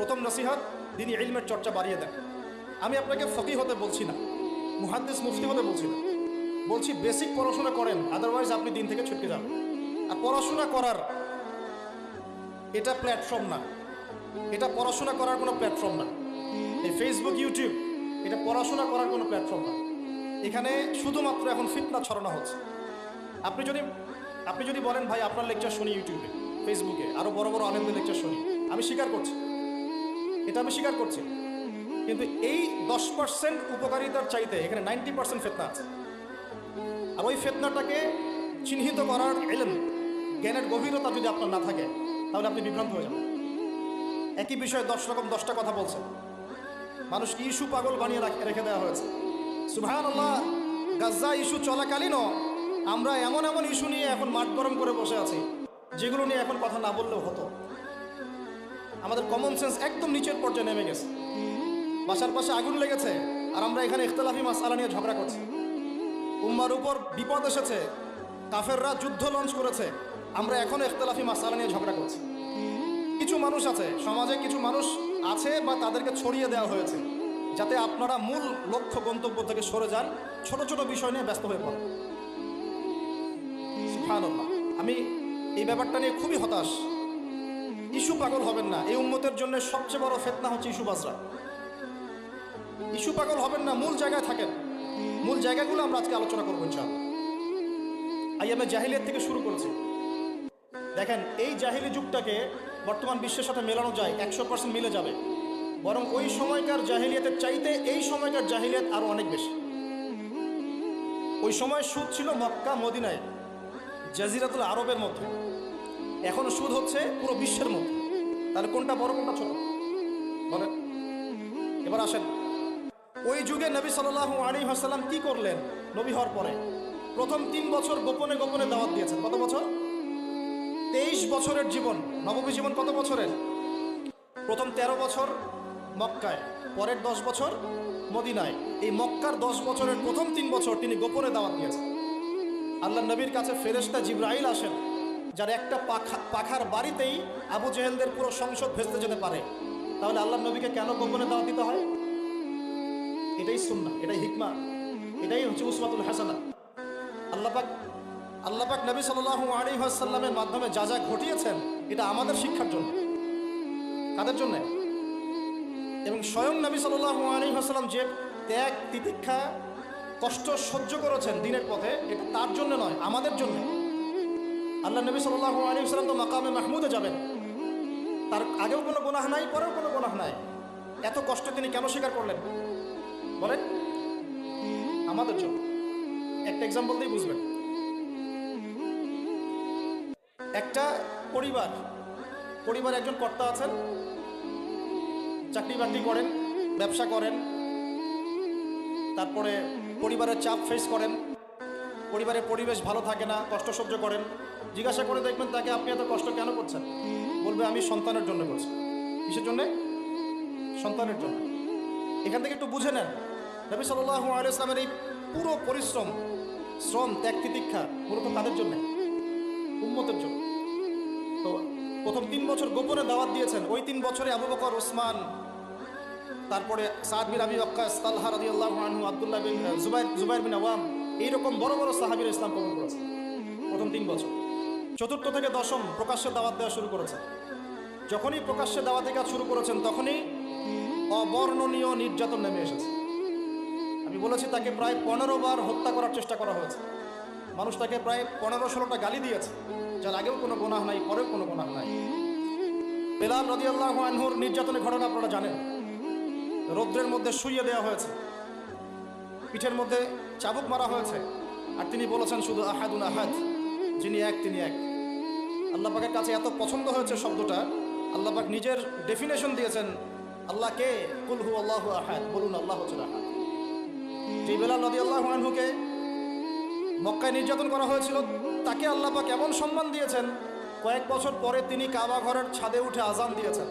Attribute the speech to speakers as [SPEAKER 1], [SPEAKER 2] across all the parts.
[SPEAKER 1] প্রথম নসিহাত দিনই ইলমের চর্চা বাড়িয়ে দেন। আমি আপনাকে ফকি হতে বলছি না, মুহাদ্দিস মুফতি হতে বলছি না। বলছি বেসিক পড়াশোনা করেন আদারওয়াইজ আপনি দিন থেকে ছুটকে যাবেন। আর পড়াশোনা করার এটা প্ল্যাটফর্ম না। এটা পড়াশোনা করার কোনো প্ল্যাটফর্ম না। এই ফেসবুক ইউটিউব এটা পড়াশোনা করার কোনো প্ল্যাটফর্ম না। এখানে শুধুমাত্র এখন ফিতনা ছড়ানো হচ্ছে। আপনি যদি আপনি যদি বলেন, ভাই, আপনার লেকচার শুনি ইউটিউবে ফেসবুকে আরও বড় বড় আনন্দের লেকচার শুনি। আমি স্বীকার করছি। এটা আমি স্বীকার করছি। কিন্তু এই দশ পার্সেন্ট উপকারিতার চাইতে এখানে নাইনটি পার্সেন্ট ফেতনা আছে। আর ওই ফেতনাটাকে চিহ্নিত করার এলেন জ্ঞানের গভীরতা যদি আপনার না থাকে, তাহলে আপনি বিভ্রান্ত হয়ে যাবেন। একই বিষয়ে দশ রকম দশটা কথা বলছেন। মানুষকে ইস্যু পাগল বানিয়ে রাখ- রেখে দেওয়া হয়েছে? সুভান আল্লাহ গাজ্জা ইস্যু চলাকালীনও আমরা এমন এমন ইস্যু নিয়ে এখন মাঠ গরম করে বসে আছি, যেগুলো নিয়ে এখন কথা না বললেও হতো। আমাদের কমন সেন্স একদম নিচের পর্যায়ে নেমে গেছে। বাসার পাশে আগুন লেগেছে, আর আমরা এখানে ইখতলাফি মাসালা নিয়ে ঝগড়া করছি। উম্মার উপর বিপদ এসেছে, কাফেররা যুদ্ধ লঞ্চ করেছে, আমরা এখন ইখতলাফি মাসালা নিয়ে ঝগড়া করছি। কিছু মানুষ আছে, সমাজে কিছু মানুষ আছে বা তাদেরকে ছড়িয়ে দেওয়া হয়েছে, যাতে আপনারা মূল লক্ষ্য গন্তব্য থেকে সরে যান, ছোট ছোট বিষয় নিয়ে ব্যস্ত হয়ে পড়েন। আমি এই ব্যাপারটা নিয়ে খুবই হতাশ। ইস্যু পাগল হবেন না। এই উম্মতের জন্য সবচেয়ে বড় ফেতনা হচ্ছে ইস্যু বাজরা। ইস্যু পাগল হবেন না, মূল জায়গায় থাকেন। মূল জায়গাগুলো আমরা আজকে আলোচনা করব ইনশাআল্লাহ। আইয়ামে জাহিলিয়াত থেকে শুরু করেছি। দেখেন, এই জাহিলি যুগটাকে বর্তমান বিশ্বের সাথে মেলানো যায়, একশো পার্সেন্ট মিলে যাবে। বরং ওই সময়কার জাহিলিয়াতের চাইতে এই সময়কার জাহিলিয়াত আরও অনেক বেশি। ওই সময় সুদ ছিল মক্কা, মদিনায়, জাজিরাতুল আরবের মধ্যে। এখন সুদ হচ্ছে পুরো বিশ্বের মধ্যে। তাহলে কোনটা বড়, কোনটা ছোট? বলেন। এবার আসেন। ওই যুগে নবী সাল্লাহ আলী হাসাল্লাম কি করলেন নবী হওয়ার পরে? প্রথম তিন বছর গোপনে গোপনে দাওয়াত দিয়েছেন। কত বছর? তেইশ বছরের জীবন। নবমী জীবন কত বছরের? প্রথম ১৩ বছর মক্কায়, পরের দশ বছর মদিনায়। এই মক্কার দশ বছরের প্রথম তিন বছর তিনি গোপনে দাওয়াত দিয়েছেন। আল্লাহ নবীর কাছে ফেরেশতা জিব্রাইল আসেন। যার একটা পাখা, পাখার বাড়িতেই আবু জেহেলদের পুরো সংসদ ভেস্তে যেতে পারে। তাহলে আল্লাহ নবীকে কেন গোপনে দাওয়াত দিতে হয়? এটাই সুন্না এটাই হিকমা, এটাই হচ্ছে উসমাতুল হাসানা। আল্লাপাক আল্লাপাক নবী সাল্লাহ আলী মাধ্যমে যা যা ঘটিয়েছেন, এটা আমাদের শিক্ষার জন্য। কাদের জন্য? এবং স্বয়ং নবী সাল্লাহ আলী যে ত্যাগ তিতিক্ষা কষ্ট সহ্য করেছেন দিনের পথে, এটা তার জন্য নয়, আমাদের জন্য। আল্লাহ নবী সাল্লাহ আলী সাল্লাম তো মাকামে মাহমুদে যাবেন। তার আগেও কোনো গোনাহ নাই, পরেও কোনো গোনাহ নাই। এত কষ্ট তিনি কেন স্বীকার করলেন? বলেন। আমাদের জন্য। একটা এক্সাম্পল দিয়ে বুঝবেন। একটা পরিবার পরিবার একজন কর্তা আছেন চাকরি বাকরি করেন, ব্যবসা করেন, তারপরে পরিবারের চাপ ফেস করেন, পরিবারের পরিবেশ ভালো থাকে না, কষ্ট সহ্য করেন জিজ্ঞাসা করে দেখবেন তাকে আপনি এত কষ্ট কেন করছেন? বলবে, আমি সন্তানের জন্য করছি। কিসের জন্যে? সন্তানের জন্য। এখান থেকে একটু বুঝে নেন। নবী সাল্লাহ আলাইসলামের এই পুরো পরিশ্রম, শ্রম, ত্যাগ, তিতিক্ষা মূলত কাদের জন্য? উম্মতের জন্য। তো প্রথম তিন বছর গোপনে দাওয়াত দিয়েছেন। ওই তিন বছরে আবু বকর, ওসমান, তারপরে সাদ বিন আবি ওয়াক্কাস, তালহা রাদিয়াল্লাহু আনহু, আব্দুল্লাহ বিন জুবাইর জুবাইর বিন আওয়াম, এইরকম বড় বড় সাহাবীর ইসলাম কবুল করেছে প্রথম তিন বছর। চতুর্থ থেকে দশম প্রকাশ্যে দাওয়াত দেওয়া শুরু করেছেন যখনই প্রকাশ্যে দাওয়াতে কাজ শুরু করেছেন, তখনই অবর্ণনীয় নির্যাতন নেমে এসেছে। আমি বলেছি, তাকে প্রায় পনেরো বার হত্যা করার চেষ্টা করা হয়েছে। মানুষ তাকে প্রায় পনেরো ষোলোটা গালি দিয়েছে, যার আগেও কোনো গোনাহ নাই, পরেও কোনো গোনাহ নাই। বেলাল রদিয়াল্লাহ আনহুর নির্যাতনের ঘটনা আপনারা জানেন। রৌদ্রের মধ্যে শুইয়ে দেওয়া হয়েছে। পিঠের মধ্যে চাবুক মারা হয়েছে। আর তিনি বলেছেন, শুধু আহাদুন আহাদ, যিনি এক, তিনি এক। আল্লাহ পাকের কাছে এত পছন্দ হয়েছে শব্দটা আল্লাহ পাক নিজের ডেফিনেশন দিয়েছেন আল্লাহ কে কুলহু আল্লাহ আহাদ, বলুন আল্লাহ হচ্ছেন নদী আল্লাহ আনহুকে মক্কায় নির্যাতন করা হয়েছিল, তাকে আল্লাহ পাক এমন সম্মান দিয়েছেন, কয়েক বছর পরে তিনি কাবা ঘরের ছাদে উঠে আজান দিয়েছেন।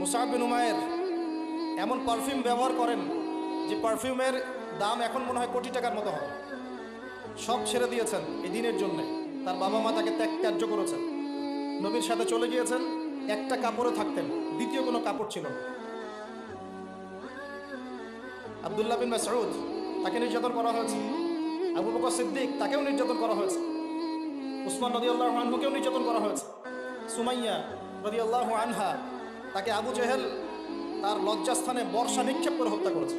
[SPEAKER 1] মুসাহ বিন উমায়ের এমন পারফিউম ব্যবহার করেন, যে পারফিউমের দাম এখন মনে হয় কোটি টাকার মতো হবে। সব ছেড়ে দিয়েছেন এই দিনের জন্যে। তার বাবা মা তাকে ত্যাগ ত্যায্য করেছেন। নবীর সাথে চলে গিয়েছেন, একটা কাপড়ে থাকতেন, দ্বিতীয় কোনো কাপড় ছিল আবদুল্লাহ বিন মাসউদ, তাকে নির্যাতন করা হয়েছে। আবু বকর সিদ্দিক, তাকেও নির্যাতন করা হয়েছে। উসমান রদিয়াল্লাহ আনহুকেও নির্যাতন করা হয়েছে। সুমাইয়া রদিয়াল্লাহ আনহা, তাকে আবু জেহেল তার লজ্জাস্থানে বর্ষা নিক্ষেপ করে হত্যা করেছে।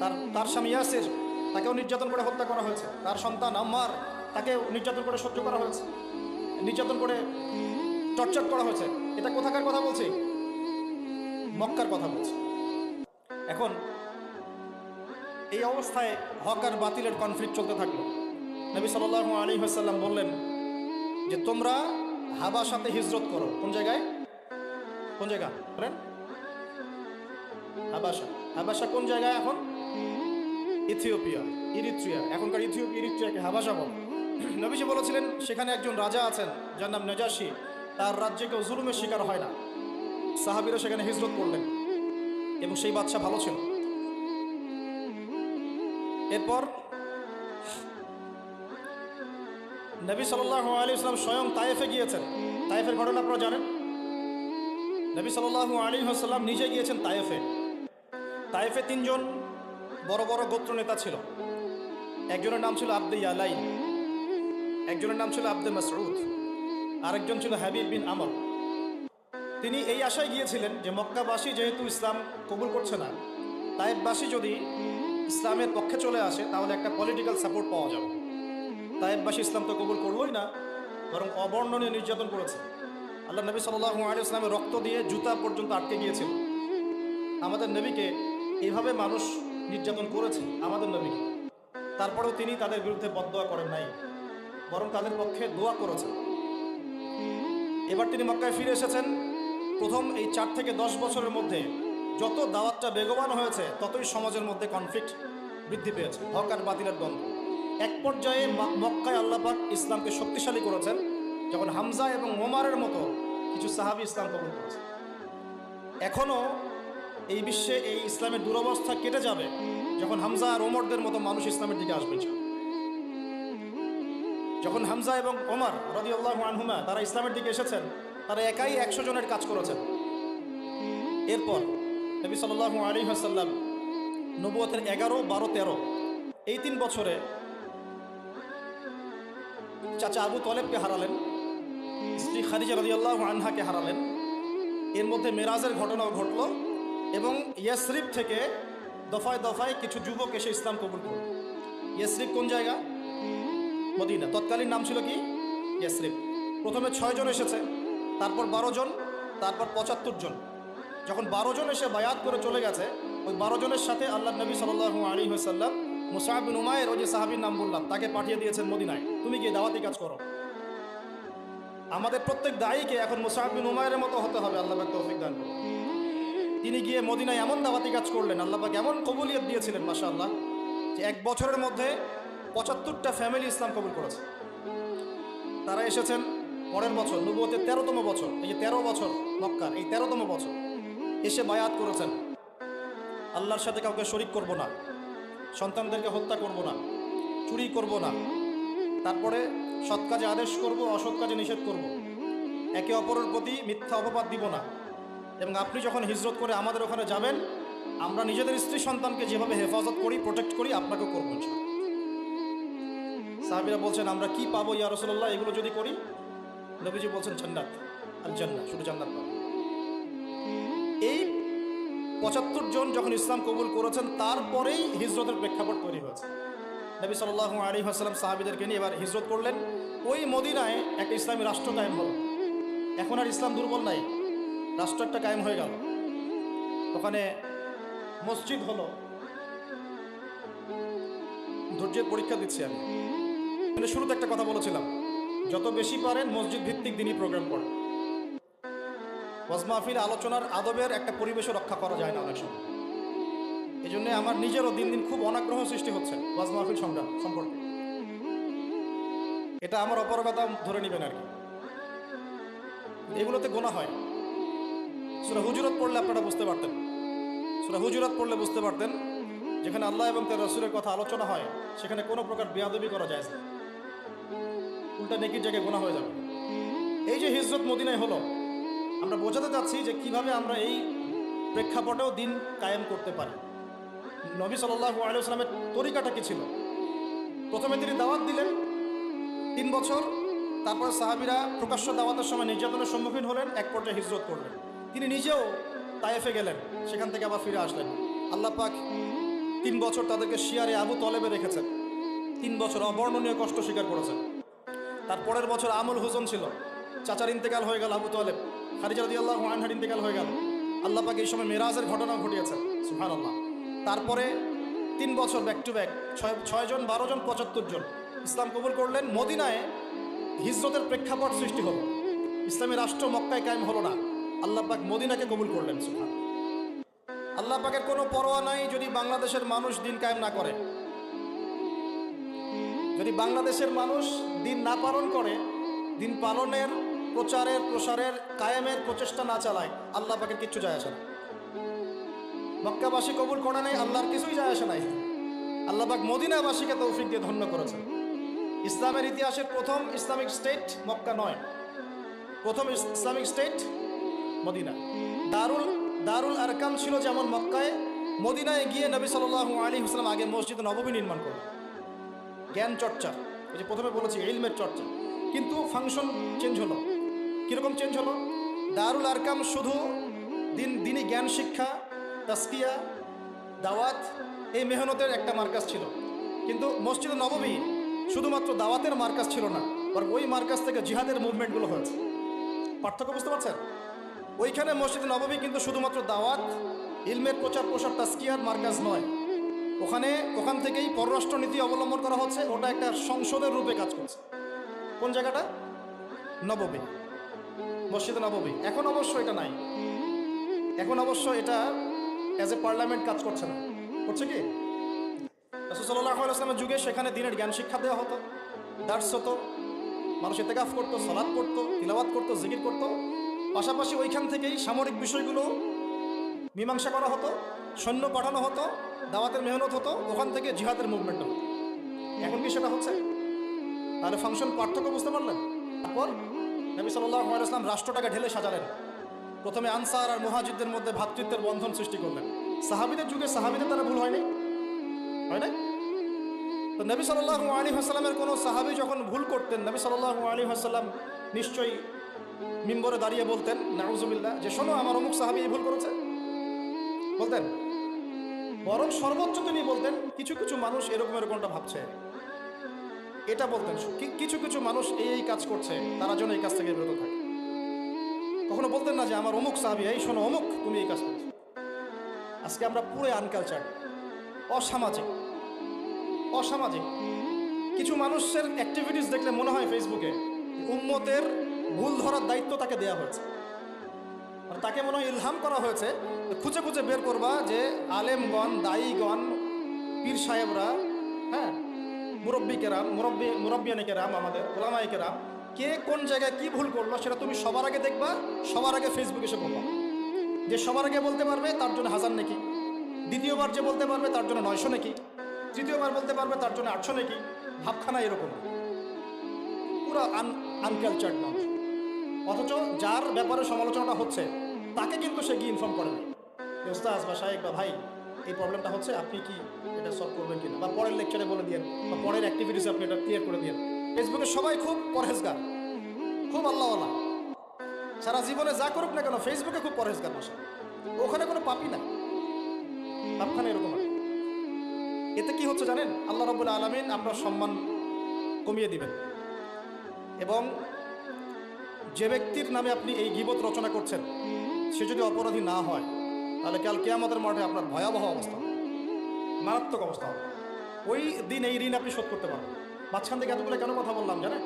[SPEAKER 1] তার তার স্বামী ইয়াসির তাকেও নির্যাতন করে হত্যা করা হয়েছে। তার সন্তান আম্মার, তাকেও নির্যাতন করে সহ্য করা হয়েছে। নির্যাতন করে টর্চার করা হয়েছে। এটা কোথাকার কথা বলছি? মক্কার কথা বলছি। এখন এই অবস্থায় হক আর বাতিলের কনফ্লিক্ট চলতে থাকল। নবী সাল আলী হাসাল্লাম বললেন যে, তোমরা হাবার সাথে হিজরত করো। কোন জায়গায়? কোন জায়গা? বলেন। হাবাসা হাবাসা কোন জায়গায় এখন? ইথিওপিয়া, ইরিত্রিয়া, এখনকার ইথিওপিয়া ইরিত্রিয়াকে হাবাসা বল। নবীজি বলেছিলেন, সেখানে একজন রাজা আছেন, যার নাম নেজাসি। তার রাজ্যে কেউ জুলুমের শিকার হয় না। সাহাবিরা সেখানে হিজরত করলেন এবং সেই বাচ্চা ভালো ছিল। এরপর নবী সাল্লাহ আলী ইসলাম স্বয়ং তায়েফে গিয়েছেন। তায়েফের ঘটনা আপনারা জানেন? নবী সাল্লাহ আলী আসাল্লাম নিজে গিয়েছেন তায়েফে। তায়েফে তিনজন বড় বড় গোত্র নেতা ছিল। একজনের নাম ছিল আব্দে ইয়ালাই একজনের নাম ছিল আব্দে মাসরুদ আরেকজন ছিল হাবিব বিন আমর। তিনি এই আশায় গিয়েছিলেন যে মক্কাবাসী যেহেতু ইসলাম কবুল করছে না, তায়েববাসী যদি ইসলামের পক্ষে চলে আসে, তাহলে একটা পলিটিক্যাল সাপোর্ট পাওয়া যাবে। তায়েববাসী ইসলাম তো কবুল করলোই না, বরং অবর্ণনীয় নির্যাতন করেছে। আল্লাহ নবী সাল্লাহ আলী ইসলামের রক্ত দিয়ে জুতা পর্যন্ত আটকে গিয়েছিল। আমাদের নবীকে এভাবে মানুষ নির্যাতন করেছে আমাদের নবীকে তারপরেও তিনি তাদের বিরুদ্ধে বদদোয়া করেন নাই, বরং তাদের পক্ষে দোয়া করেছেন। এবার তিনি মক্কায় ফিরে এসেছেন। প্রথম এই চার থেকে দশ বছরের মধ্যে যত দাওয়াতটা বেগবান হয়েছে, ততই সমাজের মধ্যে কনফ্লিক্ট বৃদ্ধি পেয়েছে। হক আর বাতিলের দ্বন্দ্ব। এক পর্যায়ে মক্কায় আল্লাপাক ইসলামকে শক্তিশালী করেছেন, যখন হামজা এবং ওমারের মতো কিছু সাহাবি ইসলাম কবুল করেছে। এখনও এই বিশ্বে এই ইসলামের দুরবস্থা কেটে যাবে যখন হামজা আর ওমরদের মতো মানুষ ইসলামের দিকে আসবে যখন হামজা এবং ওমর রদিউল্লাহ আনহুমা তারা ইসলামের দিকে এসেছেন, তারা একাই একশো জনের কাজ করেছেন। এরপর নবী সাল্লাহ আলী হাসাল্লাম নবুয়তের এগারো, বারো, তেরো, এই তিন বছরে চাচা আবু তলেবকে হারালেন, স্ত্রী খাদিজা রদিয়াল্লাহ আনহাকে হারালেন। এর মধ্যে মেরাজের ঘটনাও ঘটল। এবং ইয়াসরিফ থেকে দফায় দফায় কিছু যুবক এসে ইসলাম কবুল করল। ইয়াসরিফ কোন জায়গা? মদিনা। তৎকালীন নাম ছিল কি? ইয়াসরিফ প্রথমে ছয় জন এসেছে, তারপর বারো জন, তারপর পঁচাত্তর জন। যখন বারো জন এসে বায়াত করে চলে গেছে, ওই বারো জনের সাথে আল্লাহ নবী সাল্লাহ আলী হাসাল্লাম মুসাহাবিন উমায়ের ওই যে সাহাবির নাম বললাম, তাকে পাঠিয়ে দিয়েছেন মদিনায়। তুমি গিয়ে দাওয়াতি কাজ করো। আমাদের প্রত্যেক দায়ীকে এখন মুসাহাবিন উমায়ের মতো হতে হবে, আল্লাহ তৌফিক দান। তিনি গিয়ে মদিনায় এমন দাওয়াতি কাজ করলেন আল্লাহবাক এমন কবুলিয়ত দিয়েছিলেন মাসা আল্লাহ যে এক বছরের মধ্যে পঁচাত্তরটা ফ্যামিলি ইসলাম কবুল করেছে। তারা এসেছেন পরের বছর, নবুয়তের তেরোতম বছর, এই যে তেরো বছর মক্কার, এই তেরোতম বছর, এসে বায়াত করেছেন। আল্লাহর সাথে কাউকে শরিক করব না, সন্তানদেরকে হত্যা করব না, চুরি করব না, তারপরে সৎ কাজে আদেশ করব, অসৎ কাজে নিষেধ করব, একে অপরের প্রতি মিথ্যা অপবাদ দিব না। এবং আপনি যখন হিজরত করে আমাদের ওখানে যাবেন, আমরা নিজেদের স্ত্রী সন্তানকে যেভাবে হেফাজত করি প্রোটেক্ট করি, আপনাকেও করব। সাহাবিরা বলছেন, আমরা কি পাবো, ইয়া রসুল্লাহ এগুলো যদি করি, নবীজি বলছেন, জান্নাত আল জান্নাত, শুধু জান্নাত পাবো। এই পঁচাত্তর জন যখন ইসলাম কবুল করেছেন, তারপরেই হিজরতের প্রেক্ষাপট তৈরি হয়েছে। নবী সাল্লাহ আলী হাসলাম সাহাবিদেরকে নিয়ে এবার হিজরত করলেন। ওই মদিনায় একটা ইসলামী রাষ্ট্র কায়েম হলো। এখন আর ইসলাম দুর্বল নাই। রাষ্ট্র একটা কায়েম হয়ে গেল। ওখানে মসজিদ হলো। ধৈর্যের পরীক্ষা দিচ্ছি আমি। মানে শুরুতে একটা কথা বলেছিলাম, যত বেশি পারেন মসজিদ ভিত্তিক দিনই প্রোগ্রাম করেন। ওয়াজ মাহফিল আলোচনার আদবের একটা পরিবেশও রক্ষা করা যায় না অনেক সময়। এই জন্য আমার নিজেরও দিন দিন খুব অনাগ্রহ সৃষ্টি হচ্ছে ওয়াজ মাহফিল সংগ্রাম সম্পর্কে। এটা আমার অপরগতা ধরে নেবেন আর কি। এগুলোতে গোনা হয়। সুরা হুজুরত পড়লে আপনারা বুঝতে পারতেন। সুরা হুজুরত পড়লে বুঝতে পারতেন যেখানে আল্লাহ এবং তার রসুলের কথা আলোচনা হয়, সেখানে কোনো প্রকার বেয়াদবি করা যায় না। উল্টা নেকির জায়গায় গোনা হয়ে যাবে। এই যে হিজরত মদিনায় হলো, আমরা বোঝাতে চাচ্ছি যে কীভাবে আমরা এই প্রেক্ষাপটেও দিন কায়েম করতে পারি। নবী সাল্লাহ আলাইসলামের তরিকাটা কি ছিল? প্রথমে তিনি দাওয়াত দিলেন, তিন বছর, তারপর সাহাবিরা প্রকাশ্য দাওয়াতের সময় নির্যাতনের সম্মুখীন হলেন, এক পর্যায়ে হিজরত করলেন। তিনি নিজেও তায়েফে গেলেন। সেখান থেকে আবার ফিরে আসলেন। আল্লাহ পাক তিন বছর তাদেরকে শিয়ারে আবু তলেবে রেখেছেন। তিন বছর অবর্ণনীয় কষ্ট স্বীকার করেছেন। তার পরের বছর আমল হুজন ছিল। চাচার ইন্তেকাল হয়ে গেল আবু তলেব। খারিজা আল্লাহ আনহার ইন্তেকাল হয়ে গেল। আল্লাহ পাক এই সময় মেরাজের ঘটনা ঘটিয়েছেন। সুহান আল্লাহ তারপরে তিন বছর ব্যাক টু ব্যাক ছয় ছয়জন বারো জন, পঁচাত্তর জন ইসলাম কবুল করলেন। মদিনায় হিজরতের প্রেক্ষাপট সৃষ্টি হলো। ইসলামী রাষ্ট্র মক্কায় কায়েম হলো না। আল্লাহ পাক মদিনাকে কবুল করলেন সুহান আল্লাহ পাকের কোনো পরোয়া নাই যদি বাংলাদেশের মানুষ দিন কায়েম না করে। যদি বাংলাদেশের মানুষ দিন না পালন করে, দিন পালনের প্রচারের, প্রসারের, কায়েমের প্রচেষ্টা না চালায়, আল্লাহ পাকের কিচ্ছু যায় আসে না। মক্কাবাসী কবুল করে নাই আল্লাহর কিছুই যায় আসে নাই। আল্লাহ পাক মদিনাবাসীকে তৌফিক দিয়ে ধন্য করেছেন। ইসলামের ইতিহাসের প্রথম ইসলামিক স্টেট মক্কা নয়। প্রথম ইসলামিক স্টেট মদিনা। দারুল দারুল আরকাম ছিল যেমন মক্কায়, মদিনায় গিয়ে নবী সাল্লাহ আলী হুসলাম আগে মসজিদ নবমী নির্মাণ করলেন। জ্ঞান চর্চা এই যে প্রথমে বলেছি, ইলমের চর্চা। কিন্তু ফাংশন চেঞ্জ হলো। কীরকম চেঞ্জ হলো? দারুল আরকাম শুধু দিন, দিনই জ্ঞান শিক্ষা, তাস্কিয়া, দাওয়াত, এই মেহনতের একটা মার্কাজ ছিল। কিন্তু মসজিদ নবমী শুধুমাত্র দাওয়াতের মার্কাজ ছিল না, বরং ওই মার্কাজ থেকে জিহাদের মুভমেন্টগুলো হয়েছে। পার্থক্য বুঝতে পারছেন? ওইখানে মসজিদ নবমী কিন্তু শুধুমাত্র দাওয়াত, ইলমের প্রচার প্রসার তাস্কিয়ার মার্কাজ নয়। ওখানে, ওখান থেকেই পররাষ্ট্র নীতি অবলম্বন করা হচ্ছে, ওটা একটা সংসদের রূপে কাজ করছে। কোন জায়গাটা? নববী মসজিদে নববী এখন অবশ্য এটা নাই। এখন অবশ্য এটা অ্যাজ এ পার্লামেন্ট কাজ করছে না। করছে কি? রসুল্লাহামের যুগে সেখানে দিনের জ্ঞান শিক্ষা দেওয়া হতো। দার্স হতো। মানুষ এতেকাফ করতো সলাদ করতো তিলাবাত করতো, জিকির করতো। পাশাপাশি ওইখান থেকেই সামরিক বিষয়গুলো মীমাংসা করা হতো, সৈন্য পাঠানো হতো, দাওয়াতের মেহনত হতো, ওখান থেকে জিহাদের মুভমেন্ট হতো। এখন কি সেটা হচ্ছে? তাহলে ফাংশন পার্থক্য বুঝতে পারলেন? তারপর নবী সাল্লাহ ইসলাম রাষ্ট্রটাকে ঢেলে সাজালেন। প্রথমে আনসার আর মুহাজিদদের মধ্যে ভাতৃত্বের বন্ধন সৃষ্টি করলেন। সাহাবিদের যুগে সাহাবিদের দ্বারা ভুল হয়নি? হয় না তো নবী সাল্লাহ আলী হাসালামের কোনো সাহাবি যখন ভুল করতেন, নবী সাল্লাহ আলী হাসাল্লাম নিশ্চয়ই মিম্বরে দাঁড়িয়ে বলতেন, নাউজুবিল্লাহ। যে, শোনো, আমার অমুক সাহাবি এই ভুল করেছে। বলতেন, বরং সর্বোচ্চ তিনি বলতেন, কিছু কিছু মানুষ এরকম এরকমটা ভাবছে। এটা বলতেন কিছু কিছু মানুষ এই এই কাজ করছে, তারা যেন এই কাজ থেকে বিরত থাকে। কখনো বলতেন না যে, আমার অমুক সাহাবি, এই শোনো, অমুক, তুমি এই কাজ করছ। আজকে আমরা পুরো আনকালচার অসামাজিক অসামাজিক। কিছু মানুষের অ্যাক্টিভিটিস দেখলে মনে হয় ফেসবুকে উম্মতের ভুল ধরার দায়িত্ব তাকে দেওয়া হয়েছে। আর তাকে মনে হয় ইলহাম করা হয়েছে। খুঁজে খুঁজে বের করবা যে আলেমগণ, দায়ীগণ, পীর সাহেবরা হ্যাঁ মুরব্বী কেরাম, মুরব্বী, মুরব্বিয়ানি কেরাম আমাদের ওলামাই কেরাম, কে কোন জায়গায় কি ভুল করল সেটা তুমি সবার আগে দেখবা, সবার আগে ফেসবুকে এসে বলবা। যে সবার আগে বলতে পারবে তার জন্য হাজার নাকি। দ্বিতীয়বার যে বলতে পারবে তার জন্য নয়শো নাকি। তৃতীয়বার বলতে পারবে তার জন্য আটশো নাকি। ভাবখানা এরকম পুরো আন আনকালচার্ড অথচ যার ব্যাপারে সমালোচনাটা হচ্ছে, তাকে কিন্তু সে গিয়ে ইনফর্ম করে না যে ওস্তাজ বা সাহেব বা ভাই, এই প্রবলেমটা হচ্ছে, আপনি কি এটা সলভ করবেন কিনা? বা পরের লেকচারে বলে দিয়েন, বা পরের অ্যাক্টিভিটিসে আপনি এটা ক্লিয়ার করে দিয়েন। ফেসবুকে সবাই খুব পরহেজগার, খুব আল্লাহওয়ালা। সারা জীবনে যা করুক না কেন ফেসবুকে খুব পরহেজগার বসে। ওখানে কোনো পাপি না পাপখানে এরকম এতে কি হচ্ছে জানেন? আল্লাহ রবুল আলমিন আপনার সম্মান কমিয়ে দিবেন। এবং যে ব্যক্তির নামে আপনি এই গিবত রচনা করছেন, সে যদি অপরাধী না হয়, তাহলে কাল কেয়ামতের মাঠে আপনার ভয়াবহ অবস্থা, মারাত্মক অবস্থা হবে। ওই দিন এই ঋণ আপনি শোধ করতে পারেন মাঝখান থেকে এতগুলো কেন কথা বললাম জানেন?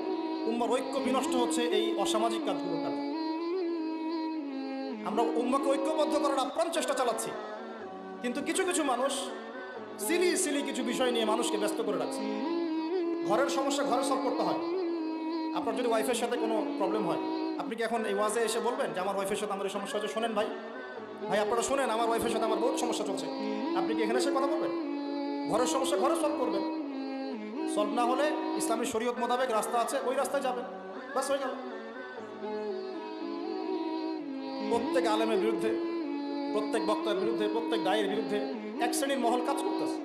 [SPEAKER 1] উম্মার ঐক্য বিনষ্ট হচ্ছে এই অসামাজিক কাজগুলোর কারণে। আমরা উম্মাকে ঐক্যবদ্ধ করার আপ্রাণ চেষ্টা চালাচ্ছি। কিন্তু কিছু কিছু মানুষ সিলি সিলি কিছু বিষয় নিয়ে মানুষকে ব্যস্ত করে রাখছে। ঘরের সমস্যা ঘরে সলভ করতে হয়। আপনার যদি ওয়াইফের সাথে কোনো প্রবলেম হয়, আপনি কি এখন এই ওয়াজে এসে বলবেন যে, আমার ওয়াইফের সাথে আমার এই সমস্যা হচ্ছে? শোনেন ভাই। ভাই, আপনারা শোনেন, আমার ওয়াইফের সাথে আমার বহুত সমস্যা চলছে। আপনি কি এখানে এসে কথা বলবেন? ঘরের সমস্যা ঘরে সলভ করবেন। সলভ না হলে ইসলামী শরীয়ত মোতাবেক রাস্তা আছে, ওই রাস্তায় যাবে বাস হয়ে গেল। প্রত্যেক আলেমের বিরুদ্ধে, প্রত্যেক বক্তার বিরুদ্ধে, প্রত্যেক দায়ের বিরুদ্ধে এক শ্রেণির মহল কাজ করতেছে।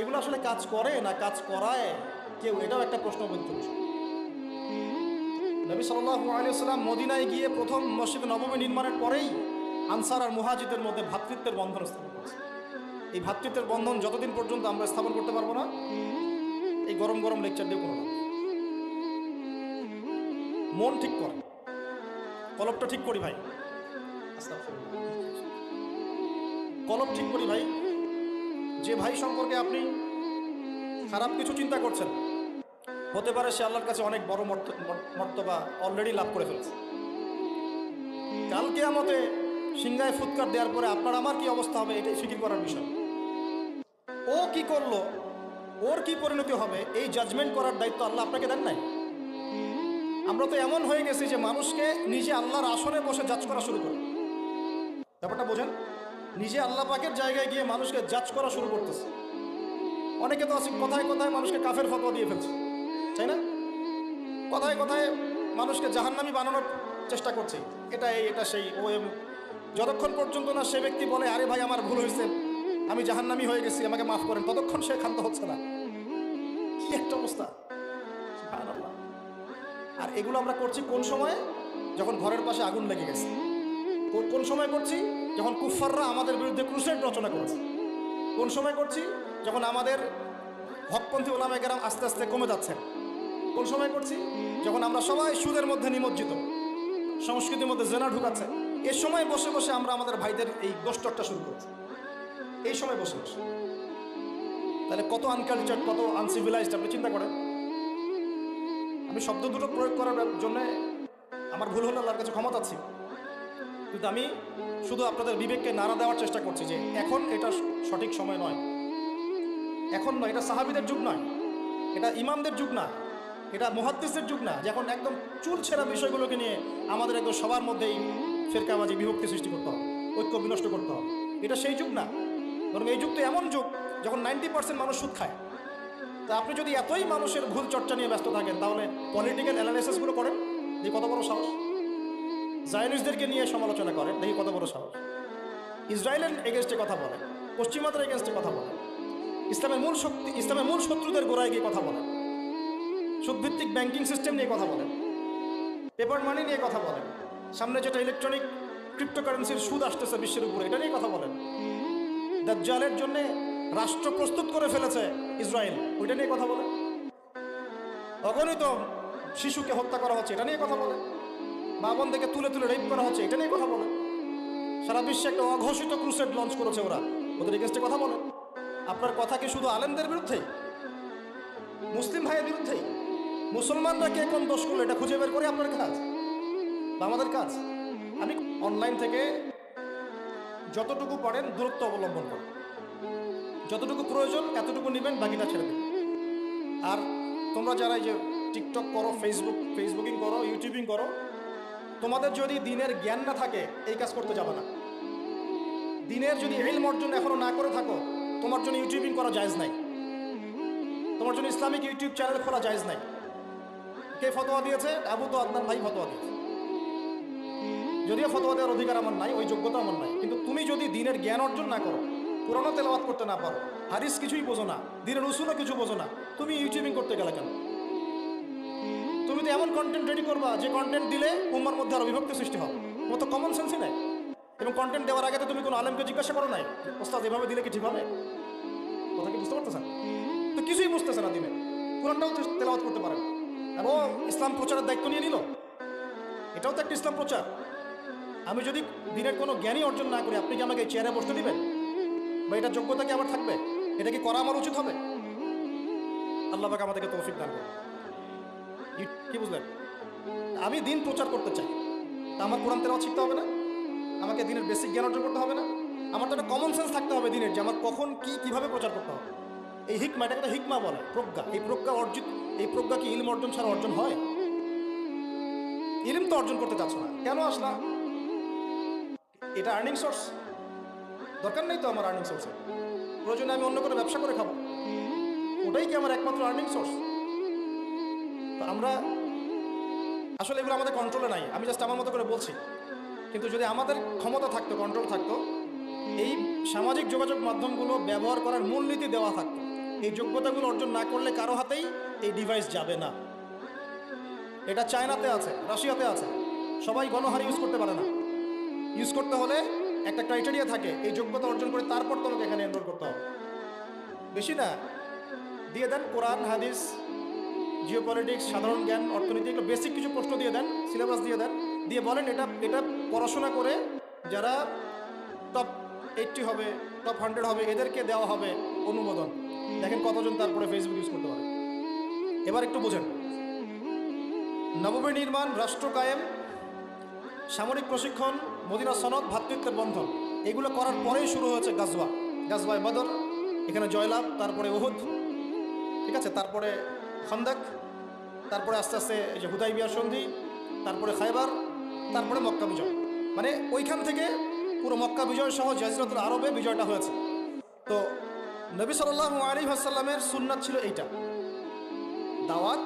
[SPEAKER 1] এগুলো আসলে কাজ করে না কাজ করায়? কেউ? এটাও একটা প্রশ্নবিদ্ধ বিষয় নবী সাল্লাল্লাহু আলাইহি সাল্লাম মদিনায় গিয়ে প্রথম মসজিদ নবমী নির্মাণের পরেই আনসার আর মুহাজিদের মধ্যে ভ্রাতৃত্বের বন্ধন স্থাপন করেছে। এই ভ্রাতৃত্বের বন্ধন যতদিন পর্যন্ত আমরা স্থাপন করতে পারব না, এই গরম গরম লেকচার দিয়ে কোনো মন ঠিক করে কলপটা ঠিক করি ভাই। কলপ ঠিক করি ভাই। যে ভাই সম্পর্কে আপনি খারাপ কিছু চিন্তা করছেন হতে পারে সে আল্লাহর কাছে অনেক বড় মর্ত- মর- মর্তবা অলরেডি লাভ করে ফেলেছে। কালকে আমাতে সিংগায় ফুৎকার দেওয়ার পরে আপনার আমার কি অবস্থা হবে এটাই ফিকির করার বিষয়। ও কি করল, ওর কি পরিণতি হবে, এই জাজমেন্ট করার দায়িত্ব আল্লাহ আপনাকে দেন নাই? আমরা তো এমন হয়ে গেছি যে মানুষকে নিজে আল্লাহর আসনে বসে জাজ করা শুরু করে ব্যাপারটা বোঝেন, নিজে আল্লাহ পাকের জায়গায় গিয়ে মানুষকে জাজ করা শুরু করতেছে। অনেকে তো আছে কথায় কথায় মানুষকে কাফের ফতোয়া দিয়ে ফেলছে। তাই না? কথায় কথায় মানুষকে জাহান্নামি বানানোর চেষ্টা করছে। এটা এই এটা সেই ও এম যতক্ষণ পর্যন্ত না সে ব্যক্তি বলে, আরে ভাই, আমার ভুল হয়েছে আমি জাহান্নামি হয়ে গেছি, আমাকে মাফ করেন, ততক্ষণ সে ক্ষান্ত হচ্ছে না। কি একটা অবস্থা। আর এগুলো আমরা করছি কোন সময়ে? যখন ঘরের পাশে আগুন লেগে গেছে। কোন- কোন সময় করছি? যখন কুফাররা আমাদের বিরুদ্ধে ক্রুসেড রচনা করেছে। কোন সময় করছি? যখন আমাদের হকপন্থী ওলামে গেরাম আস্তে আস্তে কমে যাচ্ছে কোন সময় করছি? যখন আমরা সবাই সুদের মধ্যে নিমজ্জিত, সংস্কৃতির মধ্যে জেনা ঢুকাচ্ছে, এ সময় বসে বসে আমরা আমাদের ভাইদের এই গোষ্ঠটা শুরু করছি। এই সময় বসে বসে। তাহলে কত আনকালচার কত আনসিভিলাইজড আপনি চিন্তা করেন? আমি শব্দ দুটো প্রয়োগ করার জন্য আমার ভুল হলে আল্লাহর কাছে ক্ষমা চাচ্ছি। কিন্তু আমি শুধু আপনাদের বিবেককে নাড়া দেওয়ার চেষ্টা করছি যে এখন এটা সঠিক সময় নয়। এখন নয়, এটা সাহাবিদের যুগ নয়। এটা ইমামদের যুগ না এটা মহাদ্দেশের যুগ না, যে এখন একদম চুল ছেঁড়া বিষয়গুলোকে নিয়ে আমাদের একদম সবার মধ্যেই ফেরকাবাজি বিভক্তি সৃষ্টি করতে হবে, ঐক্য বিনষ্ট করতে হবে। এটা সেই যুগ না, বরং এই যুগ তো এমন যুগ যখন নাইনটি পার্সেন্ট মানুষ সুদ খায়। তা আপনি যদি এতই মানুষের ভুল চর্চা নিয়ে ব্যস্ত থাকেন, তাহলে পলিটিক্যাল অ্যানালাইসিসগুলো করেন যে কত বড় সাহস। জায়নিসদেরকে নিয়ে সমালোচনা করেন, দেখি কত বড় সাহস। ইসরায়েলের এগেনস্টে কথা বলেন, পশ্চিমাদের এগেনস্টে কথা বলেন, ইসলামের মূল শক্তি, ইসলামের মূল শত্রুদের গোড়ায় গিয়ে কথা বলেন। সুদভিত্তিক ব্যাংকিং সিস্টেম নিয়ে কথা বলেন। পেপার মানি নিয়ে কথা বলেন। সামনে যেটা ইলেকট্রনিক ক্রিপ্টোকারেন্সির সুদ আসতেছে বিশ্বের উপরে, এটা নিয়ে কথা বলেন। দাজ্জালের জন্য রাষ্ট্র প্রস্তুত করে ফেলেছে ইসরায়েল, ওইটা নিয়ে কথা বলেন। অগণিত শিশুকে হত্যা করা হচ্ছে, এটা নিয়ে কথা বলেন। মা বোনদেরকে তুলে তুলে রেপ করা হচ্ছে, এটা নিয়ে কথা বলেন। সারা বিশ্বে একটা অঘোষিত ক্রুসেড লঞ্চ করেছে ওরা, ওদের এগেনস্টে কথা বলেন। আপনার কথা কি শুধু আলেমদের বিরুদ্ধে মুসলিম ভাইয়ের বিরুদ্ধেই? মুসলমানরা কে কোন দোষ করল, এটা খুঁজে বের করে আপনার কাজ। বা আমাদের কাজ। আমি অনলাইন থেকে যতটুকু পারেন দূরত্ব অবলম্বন করেন। যতটুকু প্রয়োজন, এতটুকু নেবেন, বাকিটা ছেড়ে দেবেন আর তোমরা যারা যে টিকটক করো ফেসবুক ফেসবুকিং করো ইউটিউবিং করো, তোমাদের যদি দিনের জ্ঞান না থাকে, এই কাজ করতে যাবে না। দিনের যদি এলম অর্জন এখনও না করে থাকো, তোমার জন্য ইউটিউবিং করা জায়েজ নাই। তোমার জন্য ইসলামিক ইউটিউব চ্যানেল খোলা জায়েজ নাই। কে ফতোয়া দিয়েছে? আবু তো আদনান ভাই ফতোয়া দিয়েছে। যদিও ফতোয়া দেওয়ার অধিকার আমার নাই, ওই যোগ্যতা আমার নাই। কিন্তু তুমি যদি দিনের জ্ঞান অর্জন না করো, পুরনো তেলাওয়াত করতে না পারো হারিস কিছুই বোঝো না, দিনের উসুলও কিছু বোঝো না, তুমি ইউটিউবিং করতে গেলে কেন? তুমি তো এমন কন্টেন্ট রেডি করবা, যে কন্টেন্ট দিলে উম্মার মধ্যে আরও বিভক্তি সৃষ্টি হবে। তোমার তো কমন সেন্সই নাই। এবং কন্টেন্ট দেওয়ার আগে তো তুমি কোনো আলেমকে জিজ্ঞাসা করো নাই, ওস্তাদ, এভাবে দিলে কি ঠিক হবে? কথা কি বুঝতে পারতেছেন? তো কিছুই বুঝতেছে না দিনে। কোরআনটাও তো তেলাওয়াত করতে পারেন এবং ইসলাম প্রচারের দায়িত্ব নিয়ে নিল? এটাও তো একটা ইসলাম প্রচার। আমি যদি দিনের কোনো জ্ঞানই অর্জন না করি, আপনি কি আমাকে চেয়ারে বসতে দিবেন? বা এটা যোগ্যতা কি আমার থাকবে? এটা কি করা আমার উচিত হবে? আল্লাহ পাক আমাদেরকে তৌফিক দান করুন। ই- কি বুঝলেন? আমি দিন প্রচার করতে চাই। তা আমার কোরআন তেলাওয়াত শিখতে হবে না? আমাকে দিনের বেসিক জ্ঞান অর্জন করতে হবে না? আমার তো একটা কমন সেন্স থাকতে হবে দিনের, যে আমার কখন কি কীভাবে প্রচার করতে হবে। এই হিকমা, এটাকে তো হিকমা বলে, প্রজ্ঞা। এই প্রজ্ঞা অর্জিত, এই প্রজ্ঞা কি ইলম অর্জন ছাড়া অর্জন হয়? ইলম তো অর্জন করতে চাচ্ছ না। কেন আসলা? এটা আর্নিং সোর্স দরকার নেই তো আমার আর্নিং সোর্সে প্রয়োজনে আমি অন্য কোনো ব্যবসা করে খাব। ওটাই কি আমার একমাত্র আর্নিং সোর্স আমরা, আসলে এগুলো আমাদের কন্ট্রোলে নাই। আমি জাস্ট আমার মতো করে বলছি। কিন্তু যদি আমাদের ক্ষমতা থাকতো কন্ট্রোল থাকতো, এই সামাজিক যোগাযোগ মাধ্যমগুলো ব্যবহার করার মূলনীতি দেওয়া থাকতো। এই যোগ্যতাগুলো অর্জন না করলে কারও হাতেই এই ডিভাইস যাবে না। এটা চায়নাতে আছে, রাশিয়াতে আছে। সবাই গণহার ইউজ করতে পারে না। ইউজ করতে হলে একটা ক্রাইটেরিয়া থাকে, এই যোগ্যতা অর্জন করে তারপর তোমাকে এখানে এনরোল করতে হবে। বেশি না। দিয়ে দেন কোরআন, হাদিস জিওপলিটিক্স সাধারণ জ্ঞান, অর্থনীতি, এগুলো বেসিক কিছু প্রশ্ন দিয়ে দেন সিলেবাস দিয়ে দেন। দিয়ে বলেন এটা এটা পড়াশোনা করে যারা টপ এইটটি হবে টপ হান্ড্রেড হবে, এদেরকে দেওয়া হবে অনুমোদন। দেখেন কতজন তারপরে ফেসবুক ইউজ করতে পারে। এবার একটু বোঝেন। নবমী নির্মাণ, রাষ্ট্র কায়েম, সামরিক প্রশিক্ষণ, মদিনা সনদ, ভাতৃত্বের বন্ধন, এগুলো করার পরেই শুরু হয়েছে গাজওয়া। গাজওয়ায় বদর, এখানে জয়লাভ, তারপরে ওহুদ ঠিক আছে? তারপরে খন্দাক, তারপরে আস্তে আস্তে যে হুদাই বিয়ার সন্ধি, তারপরে খাইবার তারপরে মক্কা বিজয়। মানে ওইখান থেকে পুরো মক্কা বিজয় সহ জাজরতুল আরবে বিজয়টা হয়েছে। তো নবী সাল্লাহ আলী আসাল্লামের সুন্নাত ছিল এইটা। দাওয়াত,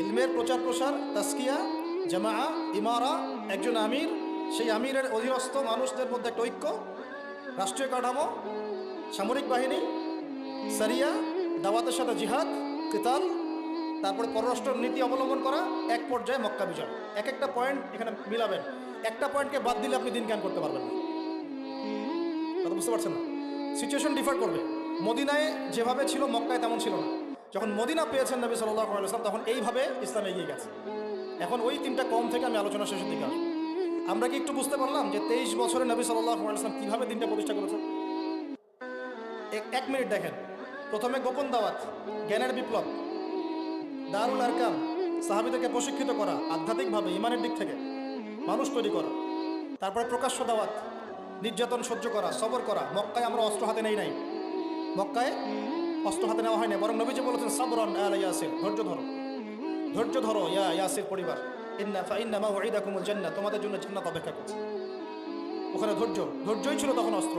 [SPEAKER 1] ইলমের প্রচার প্রসার তাস্কিয়া জামা ইমারা, একজন আমির, সেই আমিরের অধীনস্থ মানুষদের মধ্যে একটা ঐক্য, রাষ্ট্রীয় কাঠামো, সামরিক বাহিনী, সারিয়া, দাওয়াতের সাথে জিহাদ, কিতাল, তারপরে পররাষ্ট্র নীতি অবলম্বন করা, এক পর্যায়ে মক্কা বিজয়। এক একটা পয়েন্ট এখানে মিলাবেন। একটা পয়েন্টকে বাদ দিলে আপনি দিন জ্ঞান করতে পারবেন না। বুঝতে পারছেন না? সিচুয়েশন ডিফার করবে। মদিনায় যেভাবে ছিল, মক্কায় তেমন ছিল না। যখন মদিনা পেয়েছেন নবী সাল্লাহ আলাইসলাম তখন এইভাবে ইসলাম এগিয়ে গেছে। এখন ওই তিনটা কম থেকে আমি আলোচনা শেষের দিকে আসব। আমরা কি একটু বুঝতে পারলাম যে তেইশ বছরে নবী সাল্লাহ আলাইসলাম কীভাবে দিনটা প্রতিষ্ঠা করেছে এক- এক মিনিট দেখেন। প্রথমে গোপন দাওয়াত, জ্ঞানের বিপ্লব, দারুল আরকাম, সাহাবিদেরকে প্রশিক্ষিত করা, আধ্যাত্মিকভাবে, ইমানের দিক থেকে, মানুষ তৈরি করা। তারপরে প্রকাশ্য দাওয়াত, নির্যাতন সহ্য করা, সবর করা। মক্কায় আমরা অস্ত্র হাতে নেই নাই। মক্কায় অস্ত্র হাতে নেওয়া হয়নি, বরং নবীজি বলেছেন, সাবরন আলা ইয়াসির। ধৈর্য ধরো ধৈর্য ধরো, ইয়া ইয়াসির পরিবার। ইন্না তোমাদের জন্য জান্নাত অপেক্ষা করছে। ওখানে ধৈর্য, ধৈর্যই ছিল তখন অস্ত্র।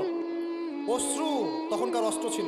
[SPEAKER 1] অশ্রু তখনকার অস্ত্র ছিল।